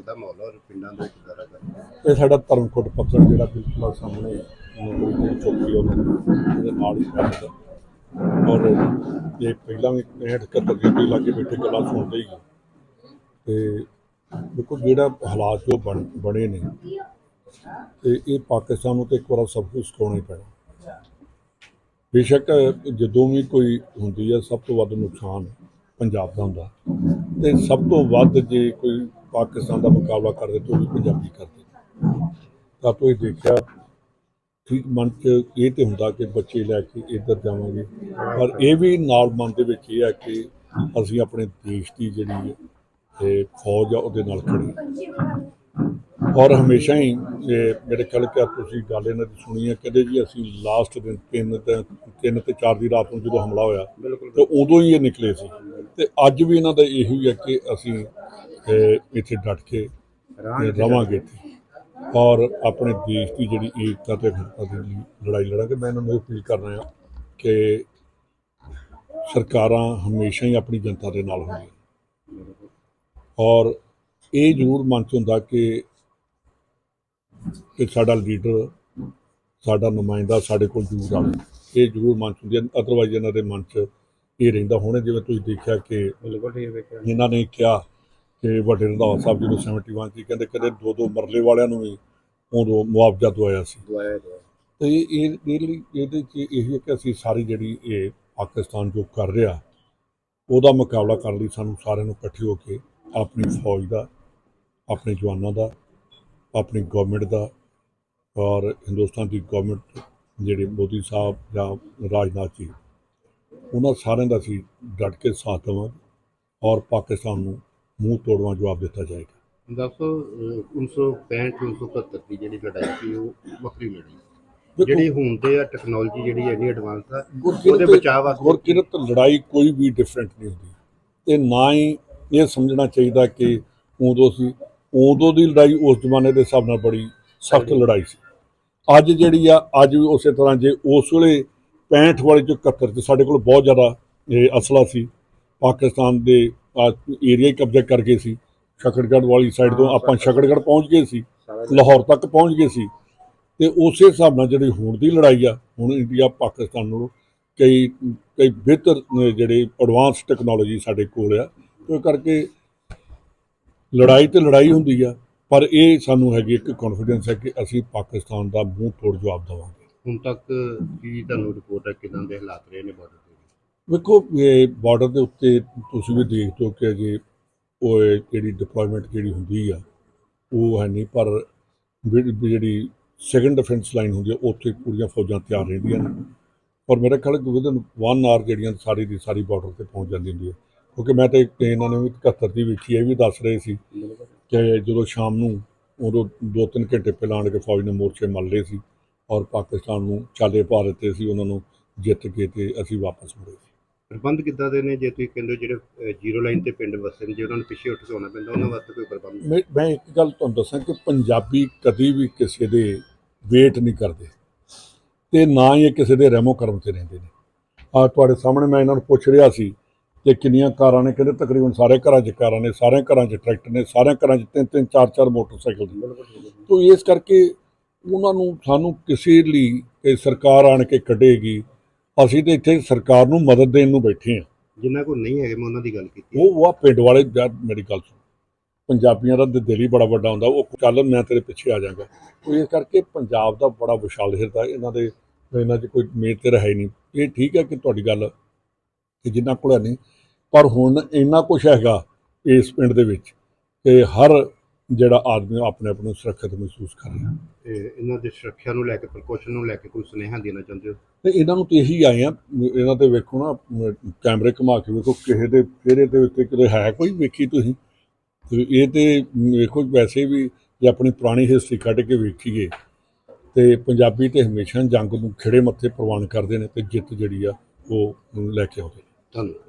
ਜੰਗ ਮਾਹੌਲ ਔਰ ਪਿੰਡਾਂ ਦੇ ਵਿੱਚ ਦਾਰਾ ਇਹ ਸਾਡਾ ਧਰਮਕੋਟ ਪੱਤਰ ਜਿਹੜਾ ਬਿਲਕੁਲ ਆ ਸਾਹਮਣੇ ਨੌਕਰੀ ਦੀ ਚੌਕੀ ਉਹਨਾਂ ਨੂੰ ਨਾਲ ਹੀ ਪੈਂਦਾ ਔਰ ਇਹ ਪਹਿਲਾਂ ਵੀ 71 ਦੇ ਲਾਗੇ ਬੈਠੇ ਗੱਲਾਂ ਸੁਣਦੇ ਹੀ ਤੇ ਦੇਖੋ ਜਿਹੜਾ ਹਾਲਾਤ ਜੋ ਬਣ, ਬਣੇ ਨੇ, ਤੇ ਇਹ ਪਾਕਿਸਤਾਨ ਨੂੰ ਤੇ ਇੱਕ ਵਾਰ ਸਭ ਕੁਝ ਸਿਖਾਉਣਾ ਹੀ ਪੈਣਾ। ਬੇਸ਼ੱਕ ਜਦੋਂ ਵੀ ਕੋਈ ਹੁੰਦੀ ਹੈ ਸਭ ਤੋਂ ਵੱਧ ਨੁਕਸਾਨ ਪੰਜਾਬ ਦਾ ਹੁੰਦਾ। ਤੇ ਸਭ ਤੋਂ ਵੱਧ ਜੇ ਕੋਈ ਪਾਕਿਸਤਾਨ ਦਾ ਮੁਕਾਬਲਾ ਕਰਦੇ ਤਾਂ ਵੀ ਪੰਜਾਬੀ ਕਰਦੇ। ਤਾਂ ਤੁਸੀਂ ਦੇਖਿਆ ਠੀਕ ਮਨ 'ਚ ਇਹ ਤੇ ਹੁੰਦਾ ਕਿ ਬੱਚੇ ਲੈ ਕੇ ਇੱਧਰ ਜਾਵਾਂਗੇ। ਪਰ ਇਹ ਵੀ ਨਾਲ ਮਨ ਦੇ ਵਿੱਚ ਇਹ ਹੈ ਕਿ ਅਸੀਂ ਆਪਣੇ ਦੇਸ਼ ਦੀ ਜਿਹੜੀ ਹੈ ਤੇ ਫੌਜ ਆ ਉਹਦੇ ਨਾਲ ਖੜੀ ਔਰ ਹਮੇਸ਼ਾ ਹੀ ਮੇਰੇ ਖਿਆਲ ਕਿ ਤੁਸੀਂ ਗੱਲ ਇਹਨਾਂ ਦੀ ਸੁਣੀ ਹੈ ਕਹਿੰਦੇ ਜੀ ਅਸੀਂ ਲਾਸਟ ਦਿਨ ਤਿੰਨ ਤੇ ਤਿੰਨ ਤੇ ਚਾਰ ਦੀ ਰਾਤ ਨੂੰ ਜਦੋਂ ਹਮਲਾ ਹੋਇਆ ਤੇ ਉਦੋਂ ਹੀ ਇਹ ਨਿਕਲੇ ਸੀ। ਤੇ ਅੱਜ ਵੀ ਇਹਨਾਂ ਦਾ ਇਹੀ ਹੈ ਕਿ ਅਸੀਂ ਅਹ, ਇੱਥੇ ਡਟ ਕੇ ਰਾਹ ਰਵਾਂਗੇ ਇੱਥੇ। ਔਰ ਆਪਣੇ ਦੇਸ਼ ਦੀ ਜਿਹੜੀ ਏਕਤਾ ਤੇ ਅਖੰਡਤਾ ਦੀ ਲਈ ਲੜਾਈ ਲੜਾਂਗੇ ਮੈਂ ਇਹਨਾਂ ਨੂੰ ਅਪੀਲ ਕਰਨਾ ਆ ਕਿ ਸਰਕਾਰਾਂ ਹਮੇਸ਼ਾ ਹੀ ਆਪਣੀ ਜਨਤਾ ਦੇ ਨਾਲ ਹੁੰਦੀਆਂ ਔਰ ਇਹ ਜ਼ਰੂਰ ਮਨ 'ਚ ਹੁੰਦਾ ਕਿ ਕਿ ਸਾਡਾ ਲੀਡਰ ਸਾਡਾ ਨੁਮਾਇੰਦਾ ਸਾਡੇ ਕੋਲ ਜ਼ਰੂਰ ਆਵੇ। ਇਹ ਜ਼ਰੂਰ ਮਨ 'ਚ ਹੁੰਦੀ ਹੈ ਅਦਰਵਾਈਜ਼ ਇਹਨਾਂ ਦੇ ਮਨ 'ਚ ਇਹ ਰਹਿੰਦਾ ਹੁਣ ਜਿਵੇਂ ਤੁਸੀਂ ਦੇਖਿਆ ਕਿ ਬਿਲਕੁਲ ਠੀਕ ਇਹਨਾਂ ਨੇ ਕਿਹਾ ਕਿ ਵੱਡੇ ਰੰਧਾਵਾ ਸਾਹਿਬ ਜਦੋਂ 71 ਸੀ ਕਹਿੰਦੇ ਕਦੇ ਦੋ ਦੋ ਮਰਲੇ ਵਾਲਿਆਂ ਨੂੰ ਵੀ ਉਦੋਂ ਮੁਆਵਜ਼ਾ ਦਵਾਇਆ ਸੀ। ਤੇ ਇਹ ਇਹ ਇਹਦੇ ਲਈ ਇਹਦੇ 'ਚ ਇਹ ਹੈ ਕਿ ਅਸੀਂ ਸਾਰੀ ਜਿਹੜੀ ਇਹ ਪਾਕਿਸਤਾਨ ਜੋ ਕਰ ਰਿਹਾ ਉਹਦਾ ਮੁਕਾਬਲਾ ਕਰਨ ਲਈ ਸਾਨੂੰ ਸਾਰਿਆਂ ਨੂੰ ਇਕੱਠੇ ਹੋ ਕੇ ਆਪਣੀ ਫੌਜ ਦਾ ਆਪਣੇ ਜਵਾਨਾਂ ਦਾ ਆਪਣੀ ਗਵਰਨਮੈਂਟ ਦਾ ਔਰ ਹਿੰਦੁਸਤਾਨ ਦੀ ਗਵਰਨਮੈਂਟ ਜਿਹੜੇ ਮੋਦੀ ਸਾਹਿਬ ਜਾਂ ਰਾਜਨਾਥ ਜੀ ਉਹਨਾਂ ਸਾਰਿਆਂ ਦਾ ਅਸੀਂ ਡਟ ਕੇ ਸਾਥ ਦੇਵਾਂਗੇ ਔਰ ਪਾਕਿਸਤਾਨ ਨੂੰ ਮੂੰਹ ਤੋੜਵਾ ਜਵਾਬ ਦਿੱਤਾ ਜਾਏਗਾ। ਦੱਸੋ ਅਹ, 1965 1971 ਦੀ ਜਿਹੜੀ ਲੜਾਈ ਸੀ ਉਹ ਵੱਖਰੀ ਲੜਾਈ ਜਿਹੜੀ ਹੁਣ ਤੇ ਆ ਟੈਕਨੋਲੋਜੀ ਜਿਹੜੀ ਇੰਨੀ ਐਡਵਾਂਸ ਆ ਉਹਦੇ ਬਚਾਅ ਵਾਸਤੇ ਗੁਰਕਿਰਤ ਲੜਾਈ ਕੋਈ ਵੀ ਡਿਫਰੈਂਟ ਨਹੀਂ ਹੁੰਦੀ। ਤੇ ਨਾ ਹੀ ਇਹ ਸਮਝਣਾ ਚਾਹੀਦਾ ਕਿ ਉਦੋਂ ਸੀ ਉਦੋਂ ਦੀ ਲੜਾਈ ਉਸ ਜ਼ਮਾਨੇ ਦੇ ਹਿਸਾਬ ਨਾਲ ਬੜੀ ਸਖਤ ਲੜਾਈ ਸੀ। ਅੱਜ ਜਿਹੜੀ ਆ ਅੱਜ ਵੀ ਉਸੇ ਤਰ੍ਹਾਂ ਜੇ ਉਸ ਵੇਲੇ 65 ਵਾਲੇ ਚੋਂ 71 ਚ ਸਾਡੇ ਕੋਲ ਬਹੁਤ ਜ਼ਿਆਦਾ ਅਸਲਾ ਸੀ ਪਾਕਿਸਤਾਨ ਦੇ ਏਰੀਆ ਹੀ ਕਬਜ਼ਾ ਕਰ ਗਏ ਸੀ। ਸ਼ਕੜਗੜ੍ਹ ਵਾਲੀ ਸਾਈਡ ਤੋਂ ਆਪਾਂ ਸ਼ਕੜਗੜ੍ਹ ਪਹੁੰਚ ਗਏ ਸੀ। ਲਾਹੌਰ ਤੱਕ ਪਹੁੰਚ ਗਏ ਸੀ। ਤੇ ਉਸੇ ਹਿਸਾਬ ਨਾਲ ਜਿਹੜੀ ਹੁਣ ਦੀ ਲੜਾਈ ਆ ਹੁਣ ਇੰਡੀਆ ਪਾਕਿਸਤਾਨ ਨੂੰ ਕਈ ਕਈ ਬਿਹਤਰ ਜਿਹੜੇ ਐਡਵਾਂਸ ਟੈਕਨੋਲੋਜੀ ਸਾਡੇ ਕੋਲ ਆ ਤੇ ਉਹ ਕਰਕੇ ਲੜਾਈ ਤੇ ਲੜਾਈ ਹੁੰਦੀ ਆ ਪਰ ਇਹ ਸਾਨੂੰ ਹੈਗੀ ਇੱਕ ਕੌਨਫੀਡੈਂਸ ਹੈ ਕਿ ਅਸੀਂ ਪਾਕਿਸਤਾਨ ਦਾ ਮੂੰਹ ਤੋੜ ਜਵਾਬ ਦੇਵਾਂਗੇ। ਹੁਣ ਤੱਕ ਕੀ ਤੁਹਾਨੂੰ ਰਿਪੋਰਟ ਹੈ ਕਿਦਾਂ ਦੇ ਹਾਲਾਤ ਰਹੇ ਨੇ ਬਾਰਡਰ ਵੇਖੋ, ਇਹ ਬਾਰਡਰ ਦੇ ਉੱਤੇ ਤੁਸੀਂ ਵੀ ਦੇਖਦੇ ਹੋ ਕਿ ਅਜੇ ਉਹ ਇਹ ਜਿਹੜੀ ਡਿਪਲੋਇਮੈਂਟ ਜਿਹੜੀ ਹੁੰਦੀ ਆ, ਉਹ ਹੈ ਨਹੀਂ, ਪਰ ਜਿਹੜੀ ਜਿਹੜੀ ਸੈਕੰਡ ਡਿਫੈਂਸ ਲਾਈਨ ਹੁੰਦੀ ਆ, ਉੱਥੇ ਪੂਰੀਆਂ ਫੌਜਾਂ ਤਿਆਰ ਰਹਿੰਦੀਆਂ ਨੇ। ਔਰ ਮੇਰਾ ਖਿਆਲ ਵਿਦਨ 1 ਆਰ ਜਿਹੜੀਆਂ ਸਾਰੀ ਦੀ ਸਾਰੀ ਬਾਰਡਰ ਤੇ ਪਹੁੰਚ ਜਾਂਦੀ ਹੁੰਦੀ ਹੈ ਕਿਉਂਕਿ ਮੈਂ ਤਾਂ ਇਹਨਾਂ ਨੇ ਵੀ 71 ਦੀ ਵੇਖੀ ਇਹ ਵੀ ਦੱਸ ਰਹੇ ਸੀ ਕਿ ਜਦੋਂ ਸ਼ਾਮ ਨੂੰ ਉਦੋਂ 2-3 ਘੰਟੇ ਪਹਿਲਾਂ ਆਣ ਕੇ ਫੌਜ ਨੇ ਮੋਰਚੇ ਮੱਲ ਲਏ ਸੀ ਔਰ ਪਾਕਿਸਤਾਨ ਨੂੰ ਚਾਲੇ ਪਾ ਦਿੱਤੇ ਸੀ, ਉਹਨਾਂ ਨੂੰ ਜਿੱਤ ਕੇ ਤੇ ਅਸੀਂ ਵਾਪਸ ਮੁੜੇ ਸੀ। ਪ੍ਰਬੰਧ ਕਿੱਦਾਂ ਦੇ ਨੇ? ਜੇ ਤੁਸੀਂ ਕਹਿੰਦੇ ਹੋ ਜਿਹੜੇ ਜ਼ੀਰੋ ਲਾਈਨ ਤੇ ਪਿੰਡ ਵਸਦੇ ਨੇ, ਜੇ ਉਹਨਾਂ ਨੂੰ ਪਿੱਛੇ ਉੱਠ ਕੇ ਆਉਣਾ ਪੈਂਦਾ, ਉਹਨਾਂ ਵਾਸਤੇ ਕੋਈ ਪ੍ਰਬੰਧ ਮੈਂ ਮੈਂ ਇੱਕ ਗੱਲ ਤੁਹਾਨੂੰ ਦੱਸਾਂ ਕਿ ਪੰਜਾਬੀ ਕਦੀ ਵੀ ਕਿਸੇ ਦੇ ਵੇਟ ਨਹੀਂ ਕਰਦੇ ਤੇ ਨਾ ਹੀ ਇਹ ਕਿਸੇ ਦੇ ਰਹਿਮੋ ਕਰਮ ਤੇ ਰਹਿੰਦੇ ਨੇ। ਆ ਤੁਹਾਡੇ ਸਾਹਮਣੇ ਮੈਂ ਇਹਨਾਂ ਨੂੰ ਪੁੱਛ ਰਿਹਾ ਸੀ ਕਿ ਕਿੰਨੀਆਂ ਕਾਰਾਂ ਨੇ, ਕਹਿੰਦੇ ਤਕਰੀਬਨ ਸਾਰੇ ਘਰਾਂ 'ਚ ਕਾਰਾਂ ਨੇ, ਸਾਰੇ ਘਰਾਂ 'ਚ ਟਰੈਕਟਰ ਨੇ, ਸਾਰੇ ਘਰਾਂ 'ਚ ਤਿੰਨ ਤਿੰਨ, ਚਾਰ ਚਾਰ ਮੋਟਰਸਾਈਕਲ ਨੇ। ਤੋ ਇਸ ਕਰਕੇ ਉਹਨਾਂ ਨੂੰ ਸਾਨੂੰ ਕਿਸੇ ਲਈ ਕਿ ਸਰਕਾਰ ਆਣ ਕੇ ਕੱਢੇਗੀ ਅਸੀਂ ਤੇ ਇੱਥੇ ਸਰਕਾਰ ਨੂੰ ਮਦਦ ਦੇਣ ਨੂੰ ਬੈਠੇ ਹਾਂ। ਜਿਨ੍ਹਾਂ ਕੋਲ ਨਹੀਂ ਹੈਗੇ ਮੈਂ ਉਹਨਾਂ ਦੀ ਗੱਲ ਕੀਤੀ ਉਹ ਉਹ ਪਿੰਡ ਵਾਲੇ ਜਦ ਮੇਰੀ ਗੱਲ ਸੁਣ। ਪੰਜਾਬੀਆਂ ਦਾ ਤਾਂ ਦਿਲ ਹੀ ਬੜਾ ਵੱਡਾ ਹੁੰਦਾ। ਉਹ ਚੱਲ ਮੈਂ ਤੇਰੇ ਪਿੱਛੇ ਆ ਜਾਵਾਂਗਾ ਉਹ ਇਸ ਕਰਕੇ ਪੰਜਾਬ ਦਾ ਬੜਾ ਵਿਸ਼ਾਲ ਹਿਰਦਾ ਇਹਨਾਂ ਦੇ ਇਹਨਾਂ 'ਚ ਕੋਈ ਮੇਰ ਤੇ ਹੈ ਨਹੀਂ। ਇਹ ਠੀਕ ਹੈ ਕਿ ਤੁਹਾਡੀ ਗੱਲ ਕਿ ਜਿੰਨਾ ਕੋਲ ਹੈ ਨਹੀਂ। ਪਰ ਹੁਣ ਇੰਨਾ ਕੁਝ ਹੈਗਾ ਇਸ ਪਿੰਡ ਦੇ ਵਿੱਚ ਕਿ ਹਰ ਜਿਹੜਾ ਆਦਮੀ ਆਪਣੇ ਆਪ ਨੂੰ ਸੁਰੱਖਿਅਤ ਮਹਿਸੂਸ ਕਰ ਰਿਹਾ। ਤੇ ਇਹਨਾਂ ਦੀ ਸੁਰੱਖਿਆ ਨੂੰ ਲੈ ਕੇ ਪ੍ਰੀਕਾਸ਼ਨ ਨੂੰ ਲੈ ਕੇ ਕੋਈ ਸੁਨੇਹਾ ਦੇਣਾ ਚਾਹੁੰਦੇ ਹੋ? ਤੇ ਇਹਨਾਂ ਨੂੰ ਤੇ ਇਹੀ ਆਏ ਆ ਇਹਨਾਂ ਤੇ ਵੇਖੋ ਨਾ ਅਮ, ਕੈਮਰੇ ਘੁਮਾ ਕੇ ਵੇਖੋ ਕਿਸੇ ਦੇ ਚਿਹਰੇ ਦੇ ਉੱਤੇ ਕਿਤੇ ਹੈ ਕੋਈ ਵੇਖੀ ਤੁਸੀਂ? ਤੇ ਇਹ ਤੇ ਵੇਖੋ ਵੈਸੇ ਵੀ ਜੇ ਆਪਣੀ ਪੁਰਾਣੀ ਹਿਸਟਰੀ ਕੱਢ ਕੇ ਵੇਖੀਏ ਤੇ ਪੰਜਾਬੀ ਤੇ ਹਮੇਸ਼ਾ ਜੰਗ ਨੂੰ ਖਿਹੜੇ ਮੱਥੇ ਪ੍ਰਵਾਨ ਕਰਦੇ ਨੇ ਤੇ ਜਿੱਤ ਜਿਹੜੀ ਆ ਉਹ ਲੈ ਕੇ ਆਉਂਦੇ ਨੇ। ਧੰਨਵਾਦ।